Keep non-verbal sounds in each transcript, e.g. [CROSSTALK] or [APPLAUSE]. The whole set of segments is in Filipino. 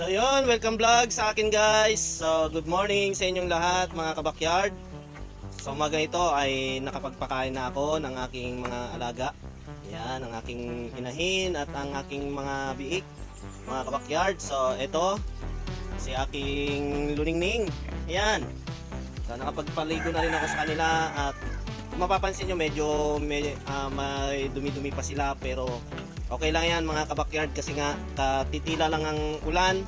So yun, welcome vlog sa akin guys. So good morning sa inyong lahat mga kabakyard. So umaga ito ay nakapagpakain na ako ng aking mga alaga. Yan, ang aking inahin at ang aking mga biik, mga kabakyard. So ito, si aking luningning. Yan. So nakapagpaligo na rin ako sa kanila at mapapansin nyo medyo may, ah, may dumi-dumi pa sila pero okay lang yan mga kabakyard kasi nga katitila lang ang ulan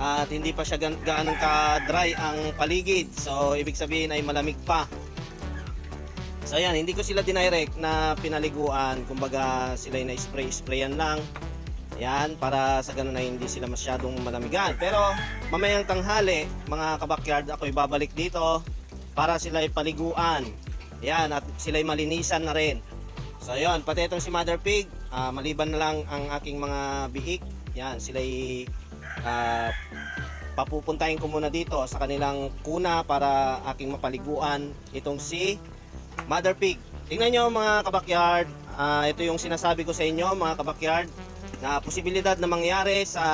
at hindi pa siya gan- gaano ka-dry ang paligid. So ibig sabihin ay malamig pa. So yan hindi ko sila dinirect na pinaliguan. Kumbaga sila na spray sprayan lang. Yan para sa ganun ay hindi sila masyadong malamigan. Pero mamayang tanghali mga kabakyard ako ibabalik dito para sila ipaliguan yan at sila malinisan na rin. So yun, pati itong si Mother Pig, ah, maliban na lang ang aking mga biik, yan, sila uh, papupuntahin ko muna dito sa kanilang kuna para aking mapaliguan itong si Mother Pig. Tingnan nyo mga kabakyard, ah, ito yung sinasabi ko sa inyo mga kabakyard, na posibilidad na mangyari sa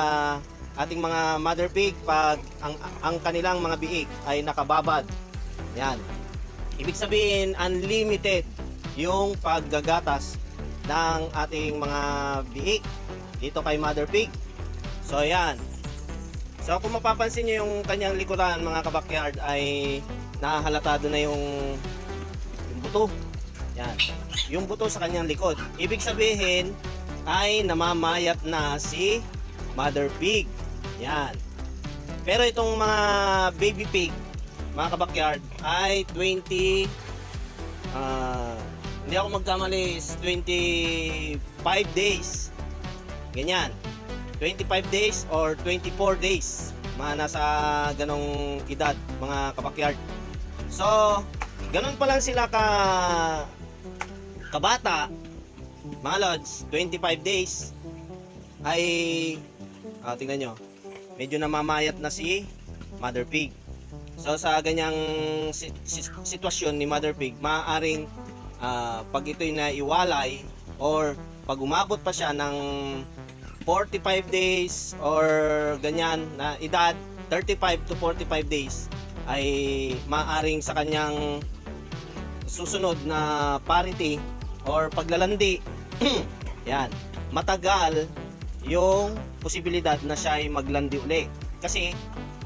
ating mga Mother Pig pag ang, ang kanilang mga biik ay nakababad. Yan. Ibig sabihin, unlimited yung paggagatas ng ating mga biik dito kay Mother Pig. So ayan. So kung mapapansin nyo yung kanyang likuran mga kabakyard ay nahahalata na yung, yung buto. Yan. Yung buto sa kanyang likod. Ibig sabihin ay namamayat na si Mother Pig. Yan. Pero itong mga baby pig, mga kabakyard, ay 20 ah hindi ako magkamali is 25 days. Ganyan. 25 days or 24 days. Mga nasa ganong edad mga kabakyard. So ganon pa lang sila ka kabata. Mga lods 25 days. Ay ah, tingnan nyo. Medyo namamayat na si mother pig. So sa ganyang si- si- sitwasyon ni mother pig maaaring ah, pag ito'y naiwalay or pag umabot pa siya ng 45 days or ganyan na edad 35 to 45 days ay maaring sa kanyang susunod na parity or paglalandi. [CLEARS THROAT] Yan. Matagal yung posibilidad na siya ay maglandi uli. Kasi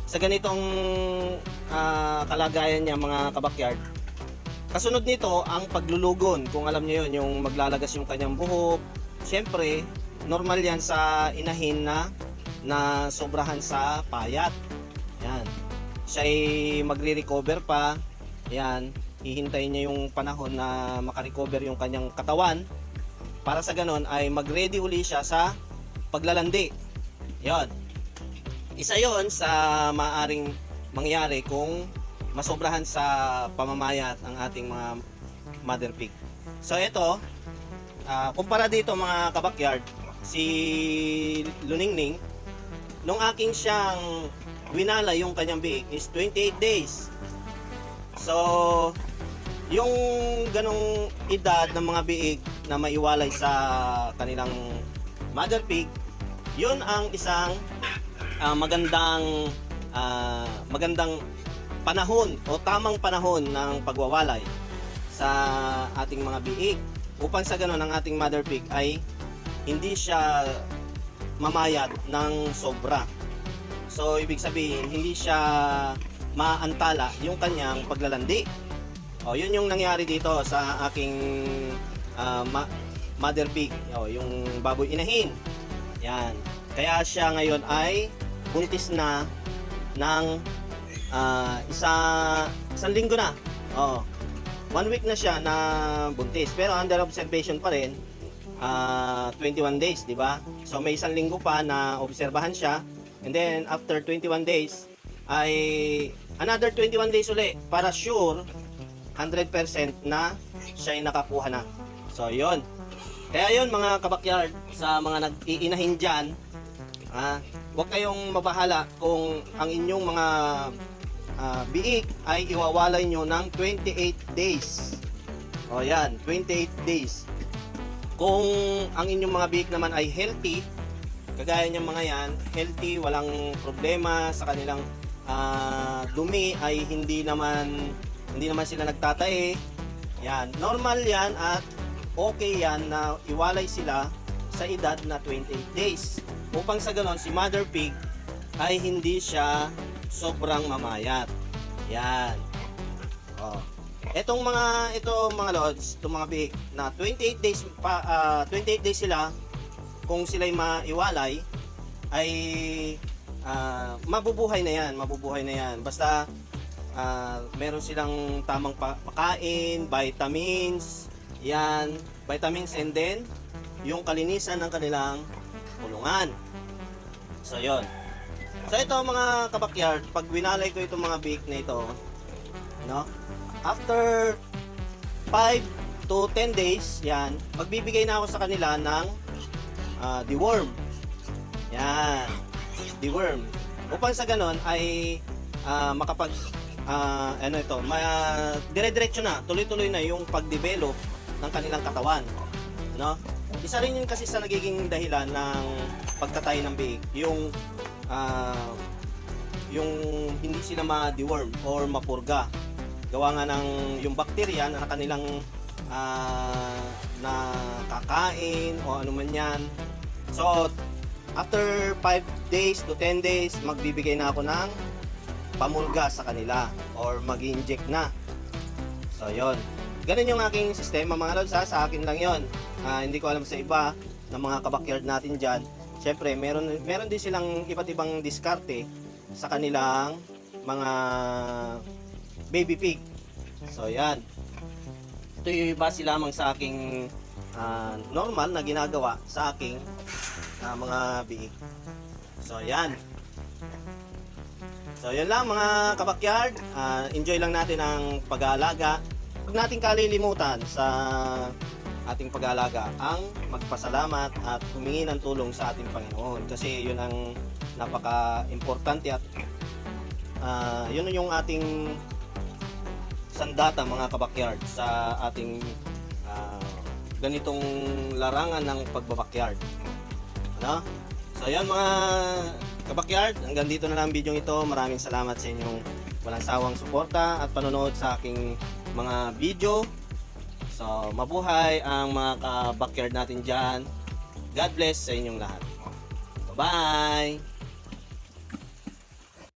sa ganitong ah, kalagayan niya mga kabakyard Kasunod nito ang paglulugon. Kung alam niyo yon yung maglalagas yung kanyang buhok. Siyempre, normal yan sa inahin na na sobrahan sa payat. Yan. Siya ay magre-recover pa. Yan. Hihintayin niya yung panahon na makarecover yung kanyang katawan. Para sa ganon ay mag-ready uli siya sa paglalandi. Yon. Isa yon sa maaring mangyari kung masobrahan sa pamamayat ang ating mga mother pig. So ito, ah, kumpara dito mga kabakyard, si Luningning, nung aking siyang winala yung kanyang biik is 28 days. So, yung ganong edad ng mga biik na maiwalay sa kanilang mother pig, yun ang isang ah, magandang ah, magandang panahon o tamang panahon ng pagwawalay sa ating mga biik upang sa ganun ang ating mother pig ay hindi siya mamayat ng sobra. So ibig sabihin hindi siya maantala yung kanyang paglalandi. O yun yung nangyari dito sa aking ah, ma- mother pig, o yung baboy inahin. Yan. Kaya siya ngayon ay buntis na ng Ah, isa isang linggo na. Oo. One week na siya na buntis. Pero under observation pa rin. ah 21 days, di ba? So may isang linggo pa na obserbahan siya. And then after 21 days ay another 21 days uli para sure 100% na siya ay nakakuha na. So yon. Kaya yon mga kabakyard sa mga nag-iinahin dyan, ah, huwag kayong mabahala kung ang inyong mga ah, biik ay iwawalay nyo ng 28 days. O yan, 28 days. Kung ang inyong mga biik naman ay healthy, kagaya niyang mga yan, healthy, walang problema sa kanilang ah, dumi ay hindi naman hindi naman sila nagtatae. Yan, normal yan at okay yan na iwalay sila sa edad na 28 days. Upang sa ganon, si Mother Pig ay hindi siya sobrang mamayat. Yan. Oh. Etong mga ito mga lods, itong mga big na 28 days pa ah, 28 days sila kung sila'y maiwalay ay ah, mabubuhay na yan, mabubuhay na yan. Basta ah, meron silang tamang pa- pakain, vitamins, yan, vitamins and then yung kalinisan ng kanilang kulungan. So, yon. So, ito mga kabakyard, pag winalay ko itong mga bake na ito, no? After 5 to 10 days, yan, magbibigay na ako sa kanila ng ah, deworm. Yan, deworm. Upang sa ganon ay ah, makapag ah, ano ito, ma dire-diretso na, tuloy-tuloy na yung pag-develop ng kanilang katawan, no? Isa rin yun kasi sa nagiging dahilan ng pagtatay ng biig, yung ah, yung hindi sila ma-deworm or mapurga. Gawa nga ng yung bakterya na kanilang ah, na kakain o ano man yan. So, after 5 days to 10 days, magbibigay na ako ng pamulga sa kanila or mag-inject na. So, yon. Ganun yung aking sistema mga lods. Sa akin lang yon. Ah, hindi ko alam sa iba ng mga kabakyard natin dyan. Siyempre, meron, meron din silang iba't ibang diskarte sa kanilang mga baby pig. So, yan. Ito yung base lamang sa aking ah, normal na ginagawa sa aking ah, mga biig. So, yan. So, yun lang mga kabakyard. Ah, enjoy lang natin ang pag-aalaga. Huwag natin kalilimutan sa ating pag-aalaga ang magpasalamat at humingi ng tulong sa ating Panginoon kasi yun ang napaka-importante at ah, yun yung ating sandata mga kabakyard sa ating ah, ganitong larangan ng pagbabakyard. Ano? So yan mga kabakyard, hanggang dito na lang ang video ito. Maraming salamat sa inyong walang sawang suporta at panonood sa aking mga video. So mabuhay ang mga kabakyard natin dyan. God bless sa inyong lahat. Bye-bye!